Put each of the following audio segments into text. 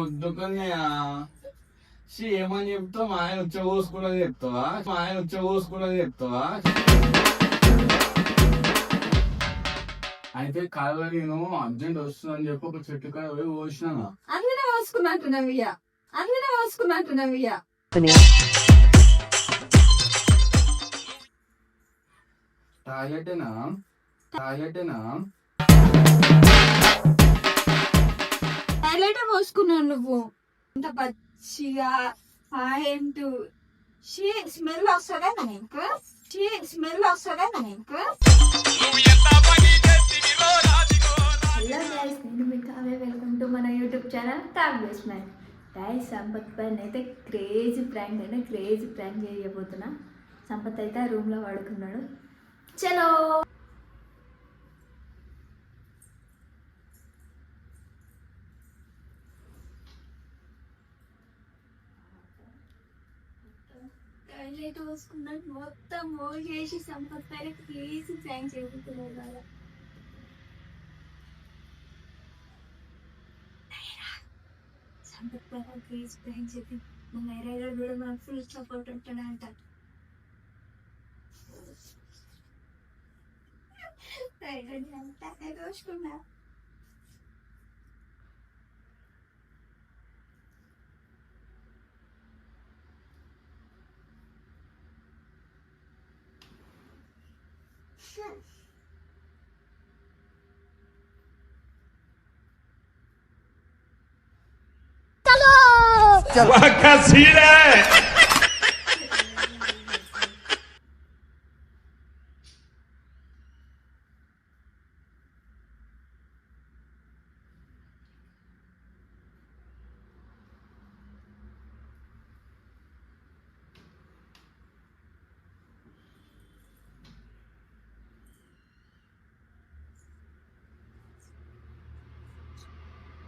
వద్దుకొని ఏమని చెప్తావు? మా ఆయన ఉచ్చ పోసుకున్నది చెప్తావా? మా ఆయన ఉచ్చ పోసుకున్నది చెప్తావా? అయితే కాలువ నేను అర్జెంట్ వస్తుందని చెప్పి ఒక చెట్టు కాడ పోయి పోసినా. అందులో పోసుకున్నట్టున్నావు ఇయ్య. అందులో పోసుకున్నట్టున్నావు ఇయ్య. టాయిలెటేనా? టాయిలెటేనా? టాయిలెట్ పోసుకున్నావు నువ్వు. ఇంత పచ్చిగా పాయింట్. షీ స్మెల్ వస్తుందా నీకు షీ స్మెల్ వస్తుందా నీకు హలో గైస్ నేను మీ వెల్కమ్ టు మన YouTube channel Kavyas man guys Sampath పైన అయితే క్రేజీ ప్రాంక్ అంటే క్రేజీ ప్రాంక్ చేయబోతున్నా. సంపత్ అయితే ఆ రూమ్లో పడుకున్నాడు. చలో హైలైట్ పోసుకున్నాను మొత్తం ఓల్ చేసి సంపత్ ప్లీజ్ థ్యాంక్స్ చెబుతున్నాను బాగా సంపత్ ప్లీజ్ థ్యాంక్స్ చెప్పి మా కూడా మనకు ఫుల్ సపోర్ట్ ఉంటాడు దోచుకున్నా. Tá louco? What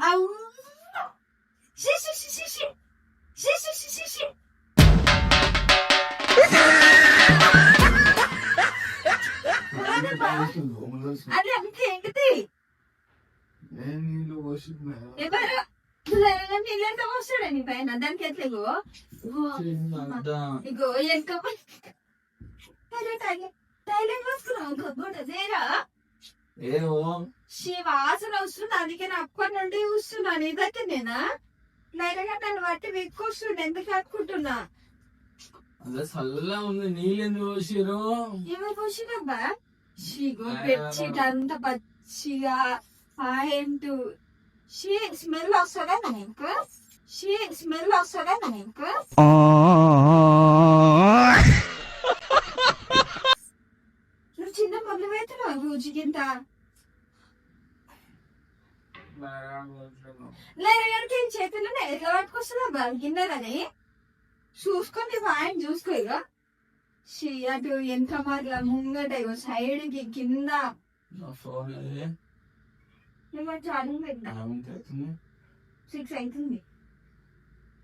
Allah! Şi şi şi şi şi. Şi şi şi şi şi. అది అంత ఏంటిది నేను నీళ్ళు పోసినా ఎవరు నీళ్ళంతా పోస్తాడే నీ పైన దానికి ఎట్లేగో ఇగో వెనక టాయిలెట్ చేరా ఏమో. శివ వాసన వస్తుంది అందుకే నేను అప్పటి నుండి చూస్తున్నాను ఇదైతే నేనా? నైరగా నన్ను బట్టి వెక్కొస్తుండే ఎందుకు అనుకుంటున్నా? అదే చల్లగా ఉంది నీళ్ళు ఎందుకు పోసిరు ఎవరు పోసినబ్బా. షిగో బెడ్షీట్ అంత పచ్చిగా పాయింట్ షీ స్మెల్ వస్తుందా నీకు? షీ స్మెల్ వస్తుందా నీకు? Complemento não, vou te quintar. లేరగానికి ఏం చేతులు ఎట్లా పట్టుకొస్తుందా చూసుకోండి చూసుకో ఇక అటు ఎంత మార్ల ముంగట ఇగో సైడ్కి కింద సిక్స్ అవుతుంది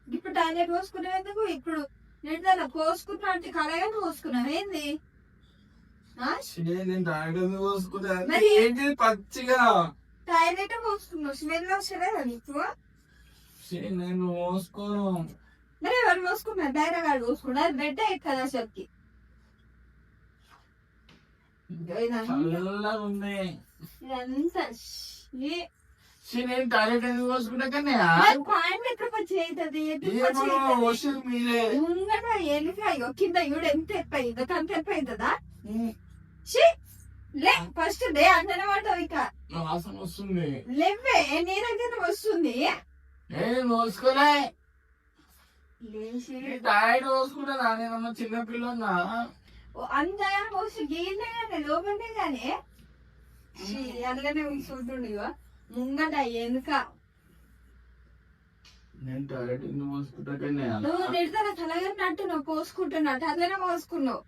ఇప్పుడు టాయిలెట్ పోసుకున్నావు ఇప్పుడు నిన్న కోసుకున్నా అంటే కలగా కోసుకున్నావు ఏంది ఏంటి పచ్చిగా? టాయిలెట్ మోసుకున్నావు స్మెల్ వస్తలేదా నీకు? నేను మోసుకోను మరి ఎవరు మోసుకున్నారు డైరెక్ట్ గారు మోసుకున్నారు బెడ్ కదా అసలుకి ఎంత టాయిలెట్ ఎందుకు పోసుకున్నా కానీ పాయింట్ ఎక్కడ పచ్చి అవుతుంది? ముంగట ఎలుక కింద ఇవిడ ఎంత లే ఫస్ట్ డే అంటనే పడతావు ఇక. నా వాసన వస్తుంది. లేవే నీ దగ్గర వస్తుంది. నేను మోసుకోలే. లేచి. నేను చిన్న పిల్లన్నా. కానీ అందులోనే. ముంగట నేను మోసుకుంటా నువ్వు తలగట్టినట్టు నువ్వు పోసుకుంటున్నట్టు పోసుకున్నావు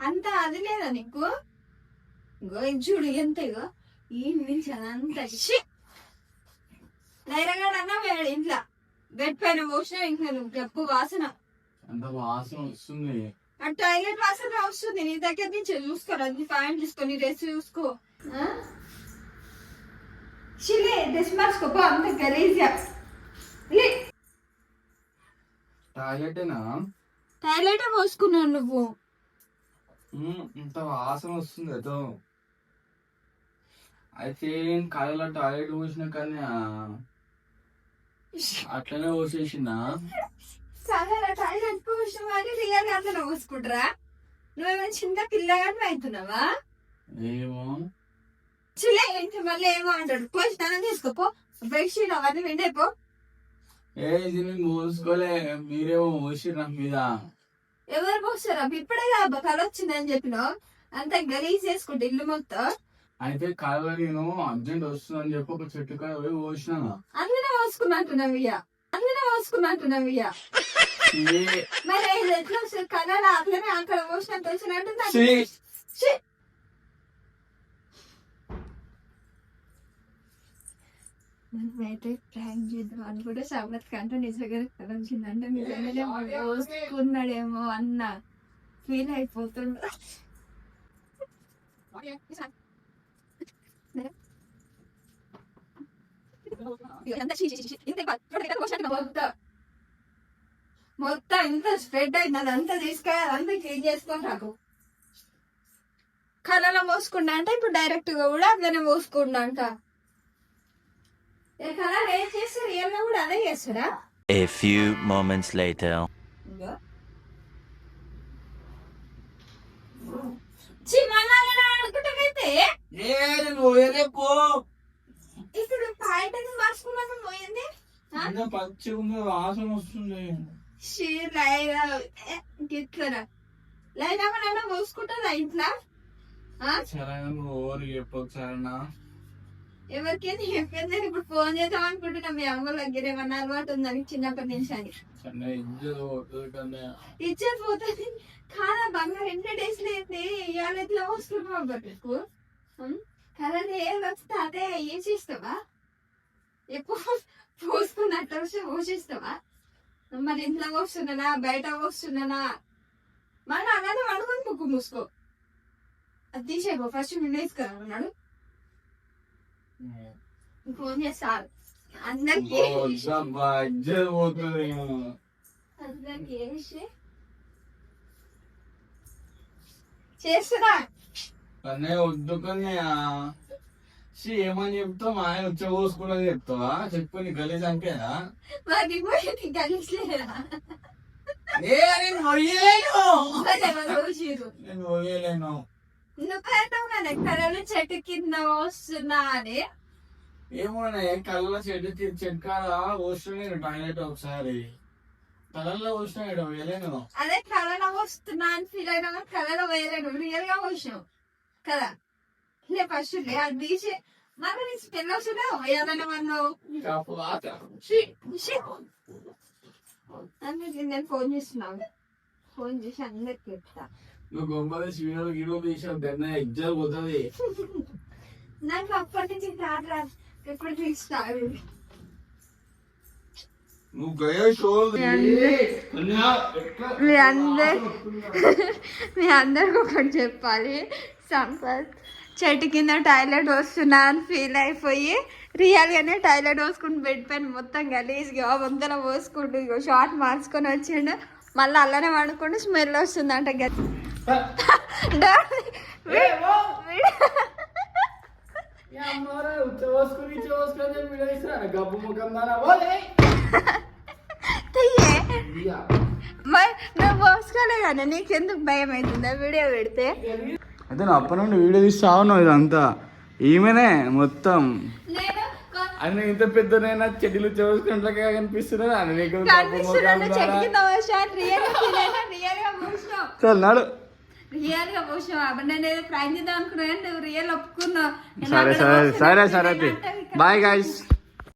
అంత అది లేదా నీకు? ఇగో ఇది చూడు ఎంత ఇగో. ఈ మించి అదంతా నైరగాడన్నా వేడు ఇంట్లో. బెడ్ పైన పోసిన ఇంకా నువ్వు గప్పు వాసన. అంత వాసన వస్తుంది. ఆ టాయిలెట్ వాసన వస్తుంది. నీ దగ్గర నుంచి చూసుకోరా నీ ప్యాంట్ తీసుకో నీ డ్రెస్ చూసుకో. ఆ? షిలే డ్రెస్ మార్చుకోపో అంత గలీజ్గా. లే. టాయిలెటేనా టాయిలెట్ పోసుకున్నావు నువ్వు? ఇంత వాసన వస్తుంది ఏదో అయితే కళ్ళలో టాయిలెట్ పోసిన కానీ అట్లనే పోసేసిందా? టాయిలెట్ పోసిన వాడి రియల్గా అట్లా పోసుకుంటారా. నువ్వేమైనా చిన్న పిల్లగాని అవుతున్నావా? ఏమో. చిలే ఏంటి మళ్ళీ ఏమో అంటాడు. పోయి స్నానం చేసుకోపో బెడ్షీట్ అవన్నీ విండైపో ఏ ఇది మోసుకోలే మీరేమో మోసి నా మీద. ఎవరు పోస్తారా? ఇప్పుడే కదా కళ వచ్చిందని చెప్పినావు అంత గలీజ్ చేసుకుంటే ఇల్లు మొత్తం. అయితే కళ్ళ నేను అర్జెంట్ వస్తుందని చెప్పి ఒక చెట్టు కాడ పోయి పోసినా. అందులో పోసుకున్నట్టున్నావు ఇయ్య. అందులో పోసుకున్నట్టున్నావు ఇయ్య. మరి ఎట్లా వస్తుంది? కళ అట్లనే అక్కడ పోసినట్టు వచ్చినట్టు ఛీ, ఛీ! మనమైతే ప్రాంక్ చేద్దాం అని కూడా సామత్ కంటే నిజంగా కలిసిందంటే నిజంగానే మోసుకున్నాడేమో అన్న. ఫీల్ అయిపోతుండ మొత్తం. ఇంత స్ప్రెడ్ అయింది అదంతా తీసుకొని అదంతా క్లీన్ చేసుకొని రాకు. కళలో మోసుకుండా అంటే ఇప్పుడు డైరెక్ట్గా కూడా అట్లనే మోసుకుండా అంట కళ ఏం చేస్తే రియల్గా కూడా అదే చేస్తారా? A few moments later. ఇప్పుడు పాయింట్ అది మార్చుకున్నాక పోయింది? ఇంకా పచ్చి ఉంది వాసన వస్తుంది. గిట్లరా లైరా నన్ను మోసుకుంటుందా ఇంట్లో? ఆ? సరే చెప్పకు సరేనా? ఎవరికైనా చెప్పింది ఇప్పుడు ఫోన్ చేద్దాం అనుకుంటున్నా. మీ అమ్మ దగ్గర ఏమన్నా అలవాటు ఉందని చిన్నప్పటి నుంచి అని. ఇచ్చేది పోతుంది కాదా బంగారు ఎన్ని డేస్ లేదు ఇవాళ ఎట్లా వస్తున్నావు బట్టుకు కదా ఏం వస్తే అదే వేసిస్తావా ఎప్పుడు పోసుకున్నట్టు వస్తే పోసిస్తావా? మరి ఇంట్లో వస్తున్నానా? బయట వస్తున్నానా? మళ్ళీ అలానే పడుకొని ముక్కు మూసుకో. అది తీసేపో ఫస్ట్ నిన్న వేసుకున్నాడు ఫోన్ చేస్తారు అందరికి అందరికి వేసి చేస్తున్నా. కన్నా వద్దు కన్నా శ్రీ ఏమని చెప్తావు? మా ఆయన వచ్చే పోసుకున్నది చెప్తావా? చెప్పు నీ గలీజ్ అంకేనా? మరి కలిసలేదా ఏ నేను రోజు నేను మొయ్యలేను నువ్వు నేను ఎక్కడ చెట్టు కింద వస్తున్నా అని? ఏమోనే కళ్ళ చెట్టు చెట్టు కాడ పోసిన నేను టాయిలెట్ ఒకసారి. కళ్ళల్లో పోసిన ఇక్కడ పోయలేను అదే కళలో వస్తున్నా అని ఫీల్ అయినా కానీ కళలో వేయలేను రియల్గా వచ్చినావు కదా? లే ఫస్ట్ అది తీసి మరి నీ స్పెల్ వస్తుందా వేయాలని అన్నావు నేను ఫోన్ చేస్తున్నాను ఫోన్ చేసి అందరికి చెప్తా. నువ్వు గిడో దాన్ని ఎగ్జామ్ పోతుంది. నాకు అప్పటి నుంచి రాదు ఎప్పుడు నువ్వు గయ షోల్ మీ అందరు మీ అందరికి ఒకటి చెప్పాలి. సంపత్ చెట్టు కింద టాయిలెట్ వస్తున్నా అని ఫీల్ అయిపోయి. రియల్ గానే టాయిలెట్ పోసుకుని బెడ్ పైన మొత్తం గలీజ్గా వందల పోసుకుంటూ ఇగో షార్ట్ మార్చుకొని వచ్చిండు. మళ్ళీ అలానే వండుకుంటూ స్మెల్ వస్తుందంట గది గబ్బు ముఖం దానా పోలే తీయే మరి నువ్వు పోసుకోలే కానీ నీకెందుకు భయం అవుతుందా? వీడియో పెడితే. అయితే నువ్వు అప్పటి నుండి వీడియో తీస్తా ఉన్నావు ఇదంతా. ఈమెనే మొత్తం. నేను అని ఇంత పెద్దనైనా చెడ్డీలు చూసుకుంటే కనిపిస్తున్నా. అని నీకు నాడు. రియల్గా పోసినావు అప్పుడు నేను ఏదో ప్రాంక్ చేద్దాం అనుకున్నా కానీ నువ్వు రియల్ ఒప్పుకున్నావు. నేను సరే సరే సరే సరే బాయ్ గాయస్